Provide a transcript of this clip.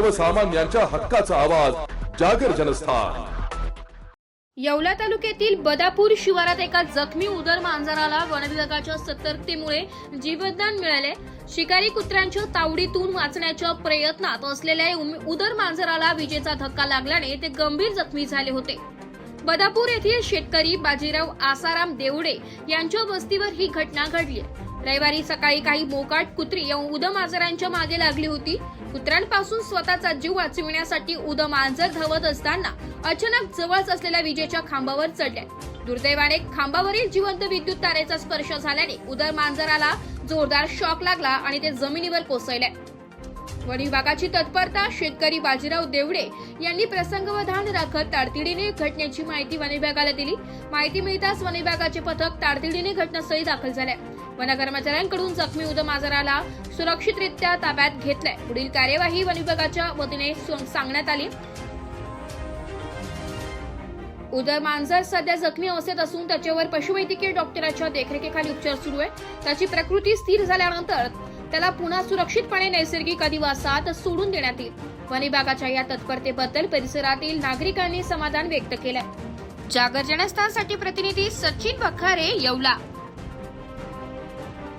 सर्वसामान्यांच्या हक्काचा आवाज जागर जनस्थान. येवला तालुक्यातील बदापूर शिवारात एका जखमी उदर मांजराला वनविभागाच्या सतर्कतेमुळे जीवदान मिळाले. शिकारी कुत्र्यांच्या तावडीतून वाचण्याच्या प्रयत्नात असलेल्या उदर मांजराला विजेचा धक्का लागल्याने ते गंभीर जखमी झाले होते. बदापूर येथील शेतकरी बाजीराव आसाराम देवडे यांच्या वस्तीवर ही घटना घडली रविवारी सकाळी काही मोकाट कुत्री या उद मांजरांच्या मागे लागली होती. कुत्र्यांपासून स्वतःचा जीव वाचविण्यासाठी उद मांजर धावत असताना अचानक जवळच असलेल्या विजेच्या खांबावर चढल्या दुर्दैवाने खांबावरील जिवंत विद्युत तारेचा स्पर्श झाल्याने उदर मांजराला जोरदार शॉक लागला आणि ते जमिनीवर कोसळले. वन विभागाची तत्परता शेतकरी बाजीराव देवडे यांनी प्रसंगवधान राखत तातडीने घटनेची माहिती वन विभागाला दिली. माहिती मिळताच वन विभागाचे पथक तातडीने घटनास्थळी दाखल झाले. वन कर्मचाऱ्यांकडून जखमी उदम मांजराला सुरक्षितरित्या ताब्यात घेतलाय. पुढील कार्यवाही वन विभागाच्या वतीने सांगण्यात आली. उदर मांजर सध्या जखमी अवस्थेत असून त्याच्यावर पशुवैद्यकीय डॉक्टरांच्या देखरेखीखाली उपचार सुरू आहे. त्याची प्रकृती स्थिर झाल्यानंतर त्याला पुन्हा सुरक्षितपणे नैसर्गिक अधिवासात सोडून देण्यात येईल. वन विभागाच्या या तत्परतेबद्दल परिसरातील नागरिकांनी समाधान व्यक्त केलंय. जागर जनस्थानसाठी प्रतिनिधी सचिन बखारे येवला.